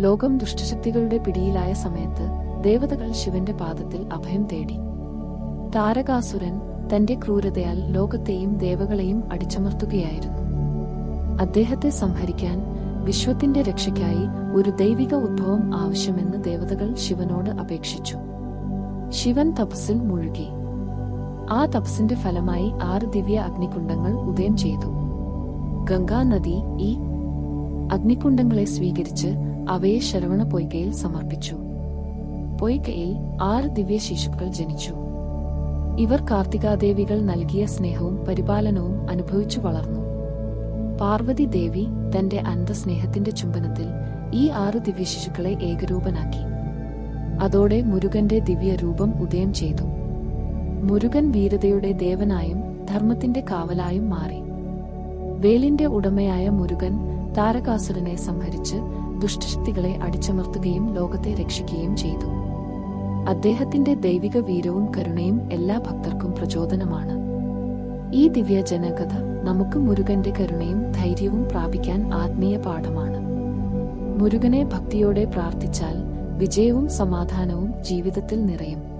ലോകം ദുഷ്ടശക്തികളുടെ പിടിയിലായ സമയത്ത് ദേവതകൾ ശിവന്റെ പാദത്തിൽ അഭയം തേടി. താരകാസുരൻ തന്റെ ക്രൂരതയാൽ ലോകത്തെയും ദേവകളെയും അടിച്ചമർത്തുകയായിരുന്നു. അദ്ദേഹത്തെ സംഹരിക്കാൻ വിശ്വത്തിന്റെ രക്ഷയ്ക്കായി ഒരു ദൈവിക ഉദ്ഭവം ആവശ്യമെന്ന് ദേവതകൾ ശിവനോട് അപേക്ഷിച്ചു. ശിവൻ തപസ്സിൽ മുഴുകി. ആ തപസ്സിന്റെ ഫലമായി ആറ് ദിവ്യ അഗ്നികുണ്ഡങ്ങൾ ഉദയം ചെയ്തു. ഗംഗാനദി ഈ അഗ്നികുണ്ഡങ്ങളെ സ്വീകരിച്ച് അവയെ ശരവണ പൊയ്കയിൽ സമർപ്പിച്ചു. പൊയ്കയിൽ ആറ് ദിവ്യ ശിശുക്കൾ ജനിച്ചു. ഇവർ കാർത്തികാദേവികൾ നൽകിയ സ്നേഹവും പരിപാലനവും അനുഭവിച്ചു വളർന്നു. പാർവതി ദേവി തന്റെ അന്തസ്നേഹത്തിന്റെ ചുംബനത്തിൽ ഈ ആറ് ദിവ്യശിശുക്കളെ ഏകരൂപനാക്കി. അതോടെ മുരുകന്റെ ദിവ്യരൂപം ഉദയം ചെയ്തു. മുരുകൻ വീരതയുടെ ദേവനായും ധർമ്മത്തിന്റെ കാവലായും മാറി. വേലിന്റെ ഉടമയായ മുരുകൻ താരകാസുരനെ സംഹരിച്ച് ദുഷ്ടശക്തികളെ അടിച്ചമർത്തുകയും ലോകത്തെ രക്ഷിക്കുകയും ചെയ്തു. അദ്ദേഹത്തിന്റെ ദൈവിക വീരവും കരുണയും എല്ലാ ഭക്തർക്കും പ്രചോദനമാണ്. ഈ ദിവ്യ ജനകഥ നമുക്ക് മുരുകന്റെ കരുണയും ധൈര്യവും പ്രാപിക്കാൻ ആത്മീയ പാഠമാണ്. മുരുകനെ ഭക്തിയോടെ പ്രാർത്ഥിച്ചാൽ വിജയവും സമാധാനവും ജീവിതത്തിൽ നിറയും.